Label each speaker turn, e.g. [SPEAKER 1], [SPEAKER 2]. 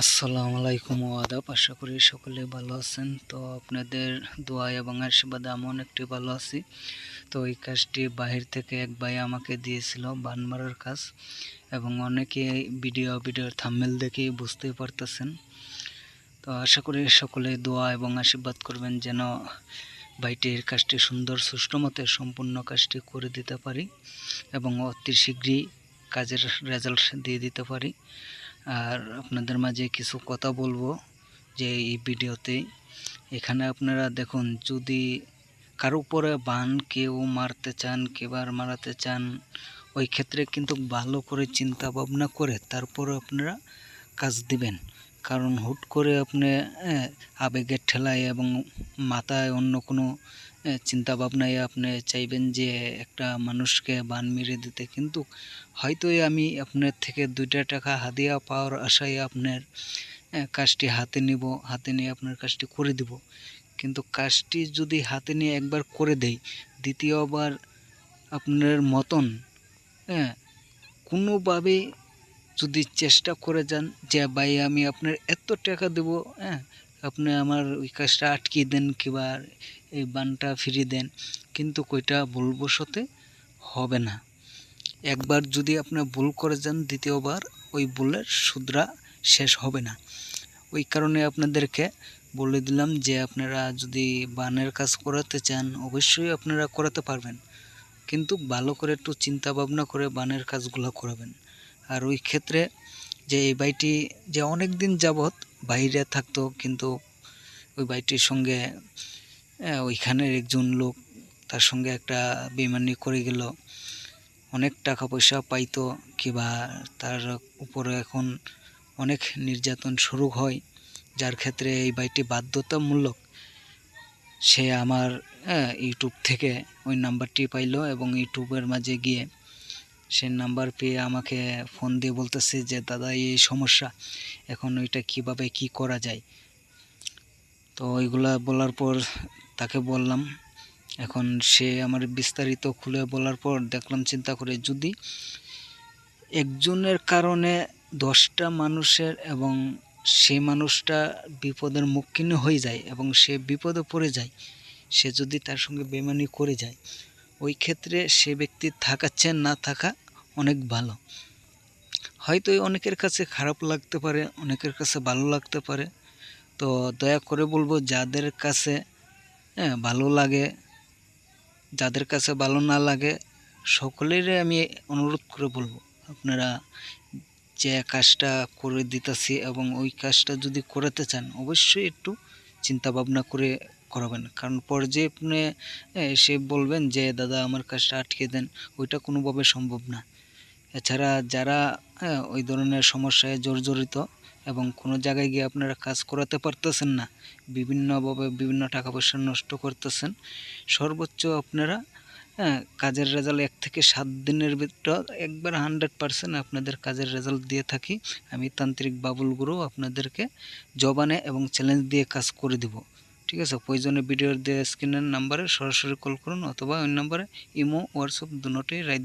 [SPEAKER 1] আসসালামু আলাইকুম ও আদাব। আশা করি সকলে ভালো আছেন। তো আপনাদের দোয়া এবং আশীর্বাদে আমি অনেকটি ভালো আছি। তো এই কাজটি বাহির থেকে এক ভাই আমাকে দিয়েছিল বান মারার কাজ এবং অনেকে ভিডিও, ভিডিওর থাম্মেল দেখেই বুঝতেই পারতেছেন। তো আশা করি সকলে দোয়া এবং আশীর্বাদ করবেন যেন ভাইটির কাজটি সুন্দর, সুষ্ঠু মতে সম্পূর্ণ কাজটি করে দিতে পারি এবং অতি শীঘ্রই কাজের রেজাল্ট দিয়ে দিতে পারি। আর আপনাদের মাঝে কিছু কথা বলব যে এই ভিডিওতে। এখানে আপনারা দেখুন, যদি কারও উপরে বান কেউ মারতে চান কেবার মারাতে চান, ওই ক্ষেত্রে কিন্তু ভালো করে চিন্তা ভাবনা করে তারপরে আপনারা কাজ দিবেন। কারণ হুট করে আপনি আবেগের ঠেলায় এবং মাথায় অন্য কোনো চিন্তা ভাবনায় আপনি চাইবেন যে একটা মানুষকে বান মেরে দিতে। কিন্তু হয়তো আমি আপনার থেকে দুইটা টাকা হাদিয়া পাওয়ার আশায় আপনার কাজটি হাতে নিব, হাতে নিয়ে আপনার কাজটি করে দিব। কিন্তু কাজটি যদি হাতে নিয়ে একবার করে দেই, দ্বিতীয়বার আপনার মতন হ্যাঁ কোনোভাবে যদি চেষ্টা করে যান, যে ভাই আমি আপনার এত টাকা দেব হ্যাঁ? আপনি আমার ওই কাজটা আটকিয়ে দেন কিংবা এই বানটা ফিরিয়ে দেন। কিন্তু কইটা ভুলবশতে হবে না। একবার যদি আপনার ভুল করে যান দ্বিতীয়বার, ওই ভুলের শুধরা শেষ হবে না। ওই কারণে আপনাদেরকে বলে দিলাম যে আপনারা যদি বানের কাজ করাতে চান, অবশ্যই আপনারা করাতে পারবেন। কিন্তু ভালো করে একটু চিন্তা ভাবনা করে বানের কাজগুলো করাবেন। আর ওই ক্ষেত্রে যে এই বাইটি যে অনেক দিন যাবৎ বাইরে থাকতো, কিন্তু ওই বাইটির সঙ্গে ওইখানের একজন লোক তার সঙ্গে একটা বেমানি করে গেল। অনেক টাকা পয়সা পাইতো, কিবা তার উপরে এখন অনেক নির্যাতন শুরু হয়, যার ক্ষেত্রে এই বাইটি বাধ্যতামূলক সে আমার ইউটিউব থেকে ওই নাম্বারটি পাইলো এবং ইউটিউবের মাঝে গিয়ে সে নাম্বার পেয়ে আমাকে ফোন দিয়ে বলতেছে যে, দাদা, এই সমস্যা, এখন ওইটা কীভাবে কি করা যায়? তো ওইগুলা বলার পর তাকে বললাম, এখন সে আমার বিস্তারিত খুলে বলার পর দেখলাম, চিন্তা করে যদি একজনের কারণে দশটা মানুষের এবং সে মানুষটা বিপদের মুখীন হয়ে যায় এবং সে বিপদে পড়ে যায়, সে যদি তার সঙ্গে বেমানি করে যায়, ওই ক্ষেত্রে সে ব্যক্তি থাকাচ্ছে না থাকা অনেক ভালো। হয়তো অনেকের কাছে খারাপ লাগতে পারে, অনেকের কাছে ভালো লাগতে পারে। তো দয়া করে বলব, যাদের কাছে হ্যাঁ ভালো লাগে, যাদের কাছে ভালো না লাগে, সকলেরই আমি অনুরোধ করে বলব, আপনারা যে কাজটা করে দিতেছি এবং ওই কাজটা যদি করাতে চান, অবশ্যই একটু চিন্তা ভাবনা করে করাবেন। কারণ পর্যায়ে আপনি সে বলবেন যে, দাদা, আমার কাজটা আটকে দেন। ওইটা কোনোভাবে সম্ভব না। এছাড়া যারা হ্যাঁ ওই ধরনের সমস্যায় জর্জরিত এবং কোনো জায়গায় গিয়ে আপনারা কাজ করাতে পারতেছেন না, বিভিন্নভাবে বিভিন্ন টাকা পয়সা নষ্ট করতেছেন, সর্বোচ্চ আপনারা হ্যাঁ কাজের রেজাল্ট এক থেকে সাত দিনের ভিতর একবার হান্ড্রেড পারসেন্ট আপনাদের কাজের রেজাল্ট দিয়ে থাকি। আমি তান্ত্রিক বাবুল গুরু আপনাদেরকে জবানে এবং চ্যালেঞ্জ দিয়ে কাজ করে দিব। ঠিক আছে? প্রয়োজনে ভিডিওর দিয়ে স্ক্রিনের নাম্বারে সরাসরি কল করুন অথবা ওই নাম্বারে ইমো হোয়াটসঅ্যাপ দুটোই রাইট